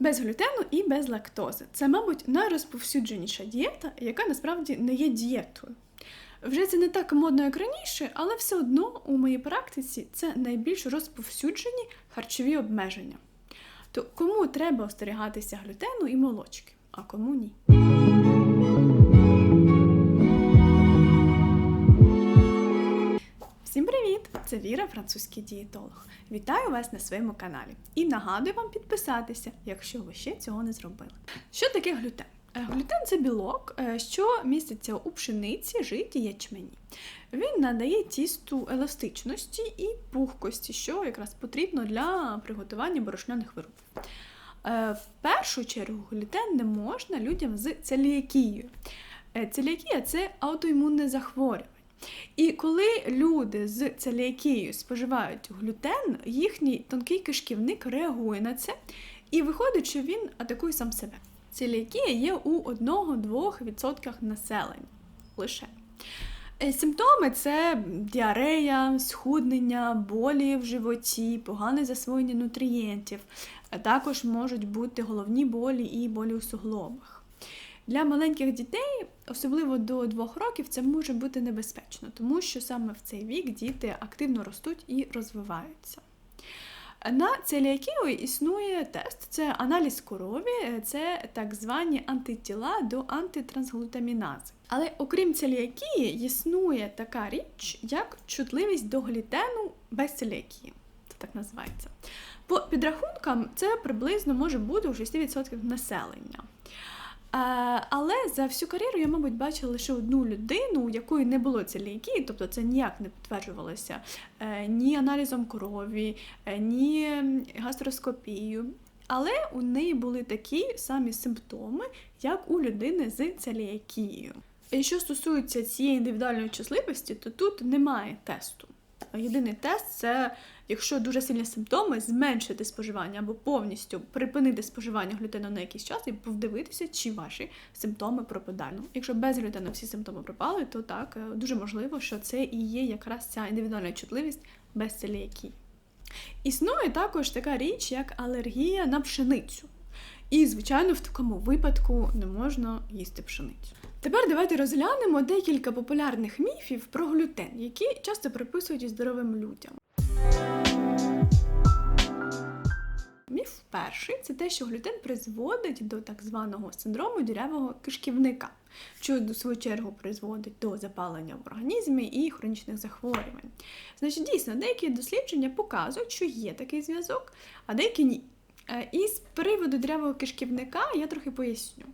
Без глютену і без лактози. Це, мабуть, найрозповсюдженіша дієта, яка насправді не є дієтою. Вже це не так модно, як раніше, але все одно у моїй практиці це найбільш розповсюджені харчові обмеження. То кому треба остерігатися глютену і молочки, а кому ні? Це Віра, французький дієтолог. Вітаю вас на своєму каналі і нагадую вам підписатися, якщо ви ще цього не зробили. Що таке глютен? Е, Глютен це білок, е, що міститься у пшениці, житі, ячмені. Він надає тісту еластичності і пухкості, що якраз потрібно для приготування борошняних виробів. Е, В першу чергу глютен не можна людям з целіакією. Е, Целіакія це аутоімунне захворювання. І коли люди з целіакією споживають глютен, їхній тонкий кишківник реагує на це, і виходить, що він атакує сам себе. Целіакія є у 1-2% населення лише. Е, Симптоми це діарея, схуднення, болі в животі, погане засвоєння нутрієнтів, а також можуть бути головні болі і болі у суглобах. Для маленьких дітей, особливо до 2 років, це може бути небезпечно, тому що саме в цей вік діти активно ростуть і розвиваються. На целіакію існує тест, це аналіз крові, це так звані антитіла до антитрансглутамінази. Але окрім целіакії, існує така річ, як чутливість до глютену без целіакії. Це так називається. По підрахункам, це приблизно може бути у 6% населення. Але за всю кар'єру я, мабуть, бачила лише одну людину, у якої не було целіакії, тобто це ніяк не підтверджувалося е, ні аналізом крові, е, ні гастроскопією. Але у неї були такі самі симптоми, як у людини з целіакією. І що стосується цієї індивідуальної чутливості, то тут немає тесту. Єдиний тест це, якщо дуже сильні симптоми, зменшити споживання або повністю припинити споживання глютену на якийсь час і подивитися, чи ваші симптоми пропадають. Ну, Якщо без глютену всі симптоми пропали, то так е, дуже можливо, що це і є якраз ця індивідуальна чутливість без целіакії. Існує також така річ, як алергія на пшеницю. І, звичайно, в такому випадку не можна їсти пшеницю. Тепер давайте розглянемо декілька популярних міфів про глютен, які часто приписують здоровим людям. Міф перший це те, що глютен призводить до так званого синдрому дірявого кишківника, що в свою чергу призводить до запалення в організмі і хронічних захворювань. Значить, дійсно, деякі дослідження показують, що є такий зв'язок, а деякі ні. Е, І з приводу дрявого кишківника я трохи поясню.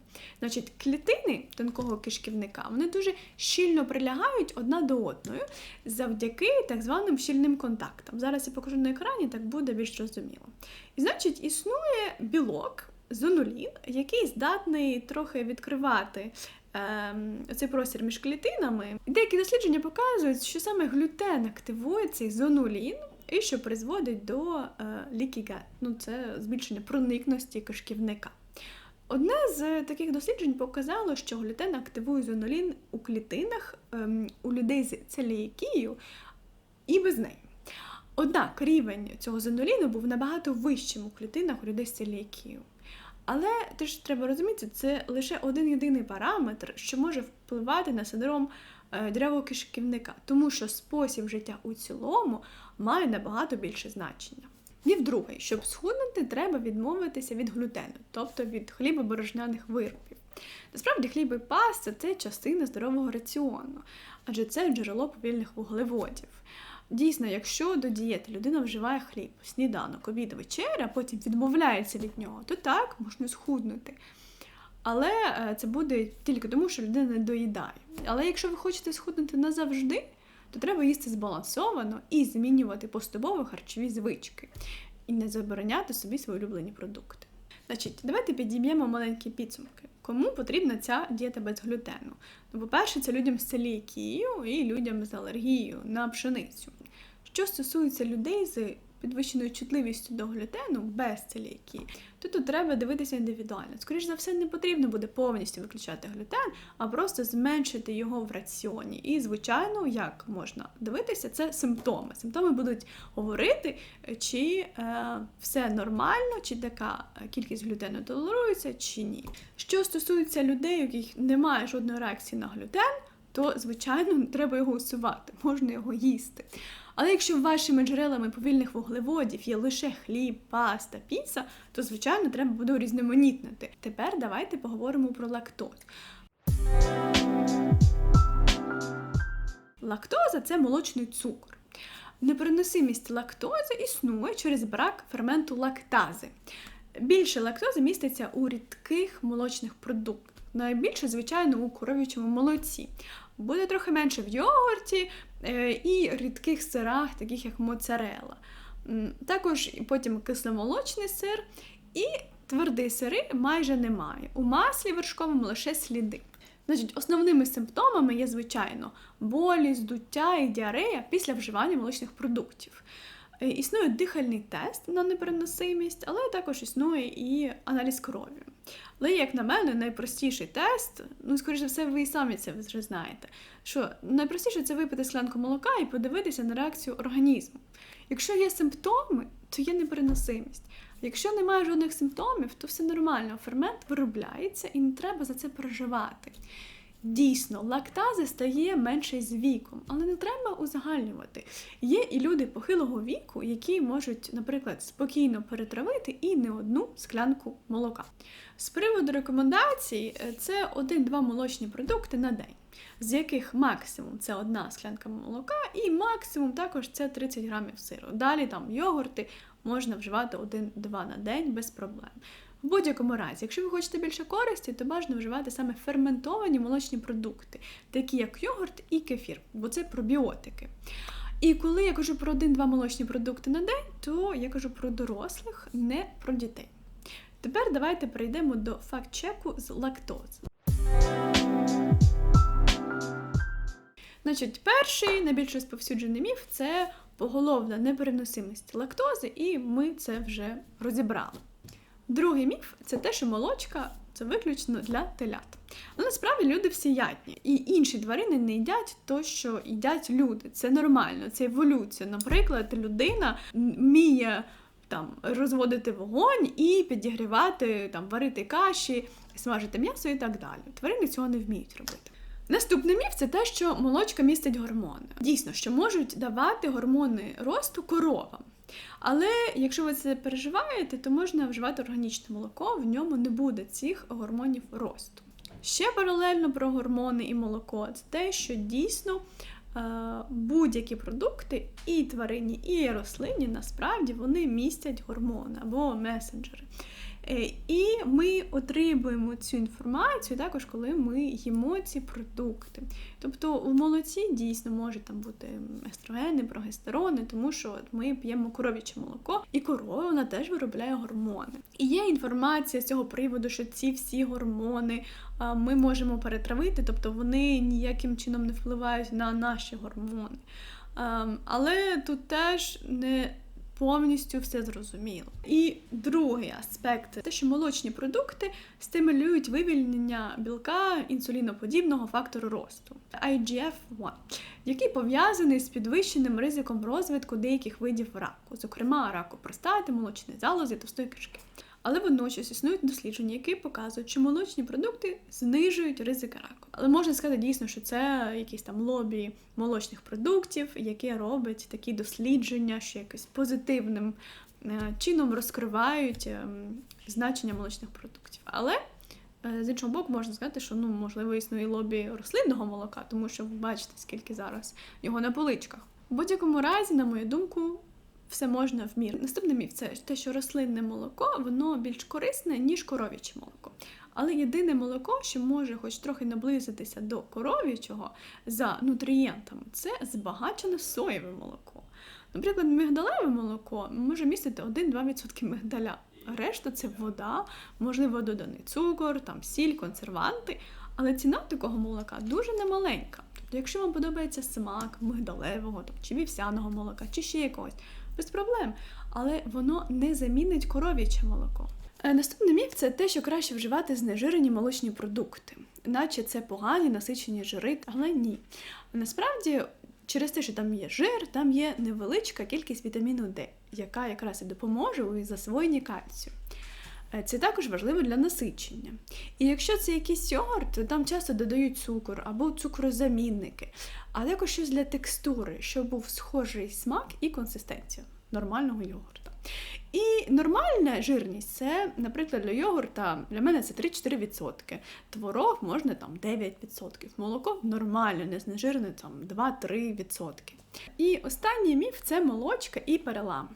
Значить, клітини тонкого кишківника вони дуже щільно прилягають одна до одної завдяки так званим щільним контактам. Зараз я покажу на екрані, так буде більш зрозуміло. І значить, існує білок зонулін, який здатний трохи відкривати. ем, Цей простір між клітинами. Деякі дослідження показують, що саме глютен активує цей зонулін, і що призводить до е, leaky gut. Ну, це збільшення проникності кишківника. Одне з таких досліджень показало, що глютен активує зонулін у клітинах ем, у людей з целіакією і без неї. Однак рівень цього зонуліну був набагато вищим у клітинах у людей з целіакією. Але теж треба розуміти, це лише один єдиний параметр, що може впливати на синдром е, деревого кишківника, тому що спосіб життя у цілому має набагато більше значення. Міф другий, щоб схуднути, треба відмовитися від глютену, тобто від хлібоборожняних виробів. Насправді, хліб і паста це частина здорового раціону, адже це джерело повільних вуглеводів. Дійсно, якщо до дієти людина вживає хліб, сніданок, обід, вечеря, а потім відмовляється від нього, то так можна схуднути. Але е, це буде тільки тому, що людина не доїдає. Але якщо ви хочете схуднути назавжди, то треба їсти збалансовано і змінювати поступово харчові звички, і не забороняти собі свої улюблені продукти. Значить, давайте підіб'ємо маленькі підсумки. Кому потрібна ця дієта без глютену? Ну, по-перше, це людям з целіакією і людям з алергією на пшеницю. Що стосується людей з підвищеною чутливістю до глютену без целіакії, то тут треба дивитися індивідуально. Скоріше за все, не потрібно буде повністю виключати глютен, а просто зменшити його в раціоні. І, звичайно, як можна дивитися, це симптоми. Симптоми будуть говорити, чи е, все нормально, чи така кількість глютену толерується, чи ні. Що стосується людей, у яких немає жодної реакції на глютен, то звичайно треба його усувати, можна його їсти. Але якщо вашими джерелами повільних вуглеводів є лише хліб, паста, піца, то звичайно треба буде урізноманітнити. Тепер давайте поговоримо про лактоз. Лактоза це молочний цукор. Непереносимість лактози існує через брак ферменту лактази. Більше лактози міститься у рідких молочних продуктах. Найбільше, звичайно, у коров'ячому молоці. Буде трохи менше в йогурті і рідких сирах, таких як моцарела. Також потім кисломолочний сир і твердий сири майже немає. У маслі вершковому лише сліди. Значить, Основними симптомами є, звичайно, болі, здуття і діарея після вживання молочних продуктів. Е, існує дихальний тест на непереносимість, але також існує і аналіз крові. Але, як на мене, найпростіший тест, ну, скоріше все, ви і самі це вже знаєте, що найпростіше це випити склянку молока і подивитися на реакцію організму. Якщо є симптоми, то є непереносимість. Якщо немає жодних симптомів, то все нормально, фермент виробляється і не треба за це переживати. Дійсно, лактази стає менше з віком, але не треба узагальнювати. Є і люди похилого віку, які можуть, наприклад, спокійно перетравити і не одну склянку молока. З приводу рекомендацій, е, це один-два молочні продукти на день, з яких максимум це одна склянка молока, і максимум також це 30 грамів сиру. Далі там йогурти можна вживати один-два на день без проблем. В будь-якому разі, якщо ви хочете більше користі, то бажано вживати саме ферментовані молочні продукти, такі як йогурт і кефір, бо це пробіотики. І коли я кажу про один-два молочні продукти на день, то я кажу про дорослих, не про дітей. Тепер давайте перейдемо до факт-чеку з лактози. Значить, перший найбільш розповсюджений міф це поголовна непереносимість лактози, і ми це вже розібрали. Другий міф це те, що молочка це виключно для телят. Ну, насправді люди всі ядні. І інші тварини не їдять то, що їдять люди. Це нормально, це еволюція. Наприклад, людина вміє там розводити вогонь і підігрівати, там, варити каші, смажити м'ясо і так далі. Тварини цього не вміють робити. Наступний міф це те, що молочка містить гормони. Дійсно, що можуть давати гормони росту коровам. Але якщо ви це переживаєте, то можна вживати органічне молоко, в ньому не буде цих гормонів росту. Ще паралельно про гормони і молоко це те, що дійсно е, будь-які продукти, і тварині, і рослині, насправді вони містять гормони або месенджери. Е, і ми отримуємо цю інформацію також, коли ми їмо ці продукти. Тобто у молоці дійсно можуть там бути естрогени, прогестерони, тому що ми п'ємо коров'яче молоко, і корова вона теж виробляє гормони. І є інформація з цього приводу, що ці всі гормони ми можемо перетравити, тобто вони ніяким чином не впливають на наші гормони. Ем, але тут теж не повністю все зрозуміло. І другий аспект те, що молочні продукти стимулюють вивільнення білка інсуліноподібного фактору росту IGF-1, який пов'язаний з підвищеним ризиком розвитку деяких видів раку, зокрема раку простати, молочної залози, товстої кишки. Але водночас існують дослідження, які показують, що молочні продукти знижують ризик раку. Але можна сказати дійсно, що це якісь там лобі молочних продуктів, яке робить такі дослідження, що якось позитивним е, чином розкривають ем, значення молочних продуктів. Але е, з іншого боку, можна сказати, що ну можливо існує лобі рослинного молока, тому що ви бачите, скільки зараз його на поличках. У будь-якому разі, на мою думку, все можна в мір. Наступний міф це те, що рослинне молоко воно більш корисне, ніж коров'яче молоко. Але єдине молоко, що може хоч трохи наблизитися до коров'ячого за нутрієнтами, це збагачене соєве молоко. Наприклад, мигдалеве молоко може містити 1-2% мигдаля. Решта це вода, можливо, доданий цукор, там сіль, консерванти. Але ціна такого молока дуже немаленька. Тобто, якщо вам подобається смак мигдалевого там, чи вівсяного молока, чи ще якогось, без проблем. Але воно не замінить коров'яче молоко. Е, Наступний міф це те, що краще вживати знежирені молочні продукти, наче це погані насичені жири, але ні. Насправді, через те, що там є жир, там є невеличка кількість вітаміну Д, яка якраз і допоможе у засвоєнні кальцію. Е, Це також важливо для насичення. І якщо це якийсь йогурт, то там часто додають цукор або цукрозамінники, а також щось для текстури, щоб був схожий смак і консистенція нормального йогурта. І нормальна жирність це, наприклад, для йогурта для мене це 3-4%. Творог можна там 9%. Молоко нормальне, не знежирене там 2-3%. І останній міф це молочка і перелам.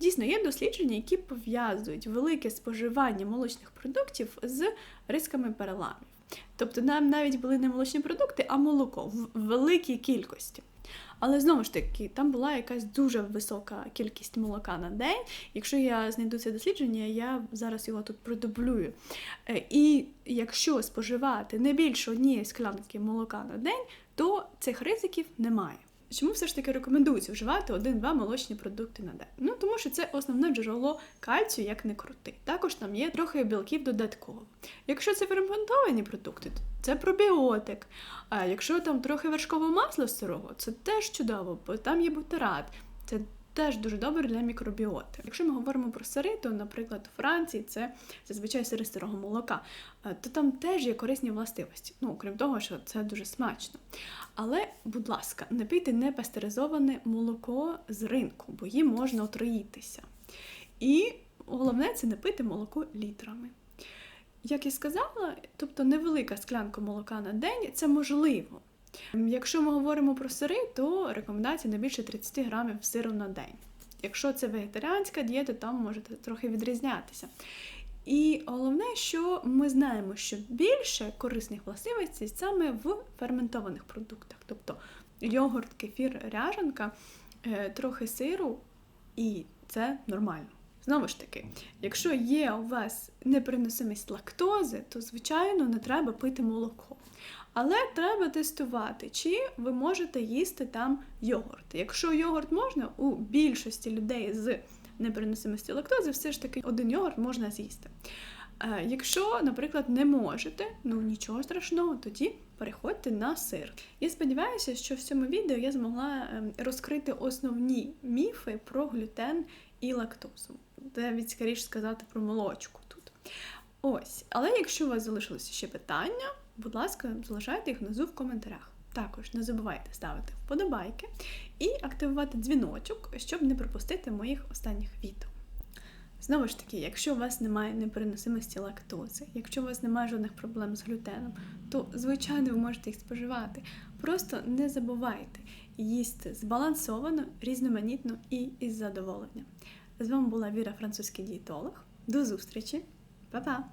Дійсно, є дослідження, які пов'язують велике споживання молочних продуктів з рисками переламів. Тобто нам навіть були не молочні продукти, а молоко в великій кількості. Але знову ж таки, там була якась дуже висока кількість молока на день. Якщо я знайду це дослідження, я зараз його тут продублюю. Е, І якщо споживати не більше однієї склянки молока на день, то цих ризиків немає. Чому все ж таки рекомендується вживати один-два молочні продукти на день? Ну тому що це основне джерело кальцію, як не крути. Також там є трохи білків додатково. Якщо це ферментовані продукти, то це пробіотик. А якщо там трохи вершкового масла сирого, це теж чудово, бо там є бутерат. Це теж дуже добре для мікробіоти. Якщо ми говоримо про сири, то, наприклад, у Франції це зазвичай сири сирого молока, е, то там теж є корисні властивості. Ну, крім того, що це дуже смачно. Але, будь ласка, не пийте непастеризоване молоко з ринку, бо їм можна отруїтися. І головне це не пити молоко літрами. Як я сказала, тобто невелика склянка молока на день це можливо. Якщо ми говоримо про сири, то рекомендація не більше 30 грамів сиру на день. Якщо це вегетаріанська дієта, там може трохи відрізнятися. І головне, що ми знаємо, що більше корисних властивостей саме в ферментованих продуктах, тобто йогурт, кефір, ряжанка, е, трохи сиру, і це нормально. Знову ж таки, якщо є у вас непереносимість лактози, то звичайно не треба пити молоко. Але треба тестувати, чи ви можете їсти там йогурт. Якщо йогурт можна, у більшості людей з непереносимості лактози все ж таки один йогурт можна з'їсти. Е, Якщо, наприклад, не можете, ну нічого страшного, тоді переходьте на сир. Я сподіваюся, що в цьому відео я змогла ем, розкрити основні міфи про глютен і лактозу. Навіть скоріше сказати про молочку тут. Ось, але якщо у вас залишилися ще питання, будь ласка, залишайте їх внизу в коментарях. Також не забувайте ставити вподобайки і активувати дзвіночок, щоб не пропустити моїх останніх відео. Знову ж таки, якщо у вас немає непереносимості лактози, якщо у вас немає жодних проблем з глютеном, то звичайно ви можете їх споживати. Просто не забувайте їсти збалансовано, різноманітно і із задоволенням. З вами була Віра, французький дієтолог. До зустрічі, Па-па!